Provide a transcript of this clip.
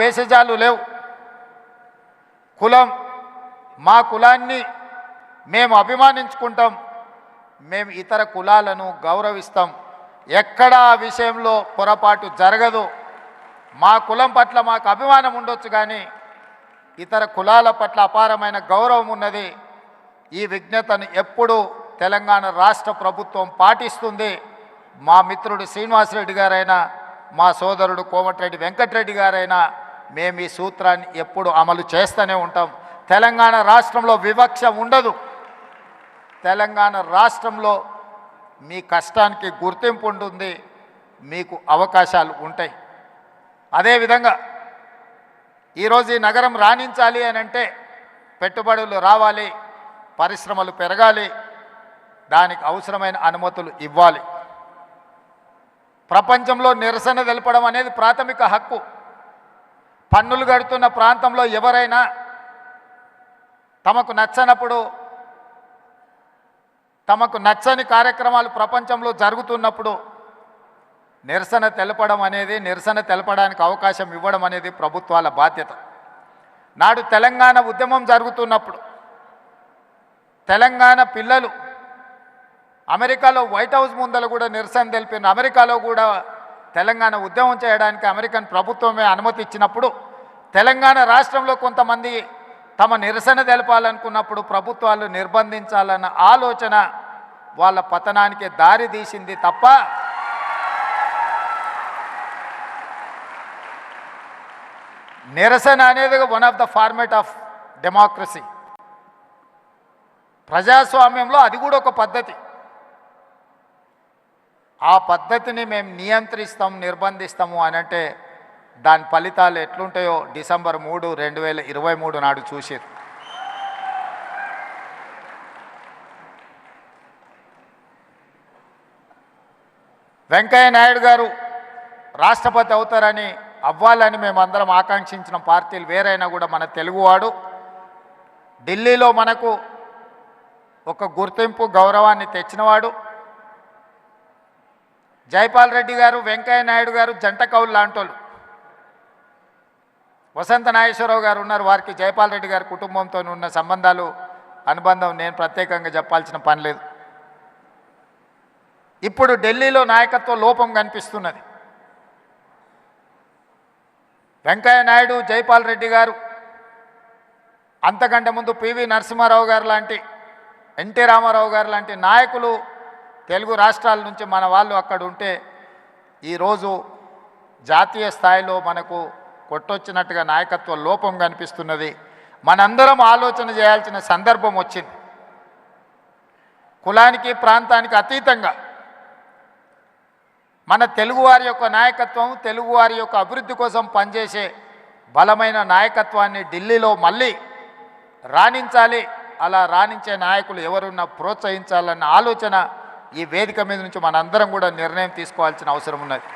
భేషజాలు లేవు. కులం మా కులాన్ని మేము అభిమానించుకుంటాం. మేము ఇతర కులాలను గౌరవిస్తాం. ఎక్కడ ఆ విషయంలో పొరపాటు జరగదు. మా కులం పట్ల మాకు అభిమానం ఉండొచ్చు కానీ ఇతర కులాల పట్ల అపారమైన గౌరవం ఉన్నది. ఈ విజ్ఞతను ఎప్పుడు తెలంగాణ రాష్ట్ర ప్రభుత్వం పాటిస్తుంది. మా మిత్రుడు శ్రీనివాసరెడ్డి గారైనా మా సోదరుడు కోమటిరెడ్డి వెంకటరెడ్డి గారైనా మేము ఈ సూత్రాన్ని ఎప్పుడు అమలు చేస్తూనే ఉంటాం. తెలంగాణ రాష్ట్రంలో వివక్ష ఉండదు. తెలంగాణ రాష్ట్రంలో మీ కష్టానికి గుర్తింపు ఉంటుంది. మీకు అవకాశాలు ఉంటాయి. అదేవిధంగా ఈరోజు ఈ నగరం రాణించాలి అని అంటే పెట్టుబడులు రావాలి పరిశ్రమలు పెరగాలి దానికి అవసరమైన అనుమతులు ఇవ్వాలి. ప్రపంచంలో నిరసన తెలపడం అనేది ప్రాథమిక హక్కు. పన్నులు కడుతున్న ప్రాంతంలో ఎవరైనా తమకు నచ్చనప్పుడు తమకు నచ్చని కార్యక్రమాలు ప్రపంచంలో జరుగుతున్నప్పుడు నిరసన తెలపడం అనేది నిరసన తెలపడానికి అవకాశం ఇవ్వడం అనేది ప్రభుత్వాల బాధ్యత. నాడు తెలంగాణ ఉద్యమం జరుగుతున్నప్పుడు తెలంగాణ పిల్లలు అమెరికాలో వైట్ హౌస్ ముందర కూడా నిరసన తెలిపిన అమెరికాలో కూడా తెలంగాణ ఉద్యమం చేయడానికి అమెరికన్ ప్రభుత్వమే అనుమతి ఇచ్చినప్పుడు తెలంగాణ రాష్ట్రంలో కొంతమంది తమ నిరసన తెలపాలనుకున్నప్పుడు ప్రభుత్వాలు నిర్బంధించాలన్న ఆలోచన వాళ్ళ పతనానికి దారి తీసింది తప్ప నిరసన అనేది one of the format of democracy ప్రజాస్వామ్యంలో అది కూడా ఒక పద్ధతి. ఆ పద్ధతిని మేము నియంత్రిస్తాం నిర్బంధిస్తాము అని అంటే దాని ఫలితాలు ఎట్లుంటాయో డిసెంబర్ మూడు రెండు వేల ఇరవై మూడు నాడు చూసారు వెంకయ్య నాయుడు గారు రాష్ట్రపతి అవుతారని అవ్వాలని మేమందరం ఆకాంక్షించిన పార్టీలు వేరైనా కూడా మన తెలుగువాడు. ఢిల్లీలో మనకు ఒక గుర్తింపు గౌరవాన్ని తెచ్చినవాడు. జైపాల్ రెడ్డి గారు వెంకయ్య నాయుడు గారు జంట కౌలు లాంటోళ్ళు. వసంత నాగేశ్వరరావు గారు ఉన్నారు. వారికి జైపాల్ రెడ్డి గారి కుటుంబంతో ఉన్న సంబంధాలు అనుబంధం నేను ప్రత్యేకంగా చెప్పాల్సిన పని లేదు. ఇప్పుడు ఢిల్లీలో నాయకత్వ లోపం కనిపిస్తున్నది. వెంకయ్య నాయుడు జైపాల్ రెడ్డి గారు అంతకంటే ముందు పివి నరసింహారావు గారు లాంటి ఎన్టీ రామారావు గారు లాంటి నాయకులు తెలుగు రాష్ట్రాల నుంచి మన వాళ్ళు అక్కడ ఉంటే ఈరోజు జాతీయ స్థాయిలో మనకు కొట్టొచ్చినట్టుగా నాయకత్వ లోపం కనిపిస్తున్నది. మనందరం ఆలోచన చేయాల్సిన సందర్భం వచ్చింది. కులానికి ప్రాంతానికి అతీతంగా మన తెలుగువారి యొక్క నాయకత్వం తెలుగువారి యొక్క అభివృద్ధి కోసం పనిచేసే బలమైన నాయకత్వాన్ని ఢిల్లీలో మళ్ళీ రాణించాలి. అలా రాణించే నాయకులు ఎవరున్నా ప్రోత్సహించాలన్న ఆలోచన ఈ వేదిక మీద నుంచి మనందరం కూడా నిర్ణయం తీసుకోవాల్సిన అవసరం ఉన్నది.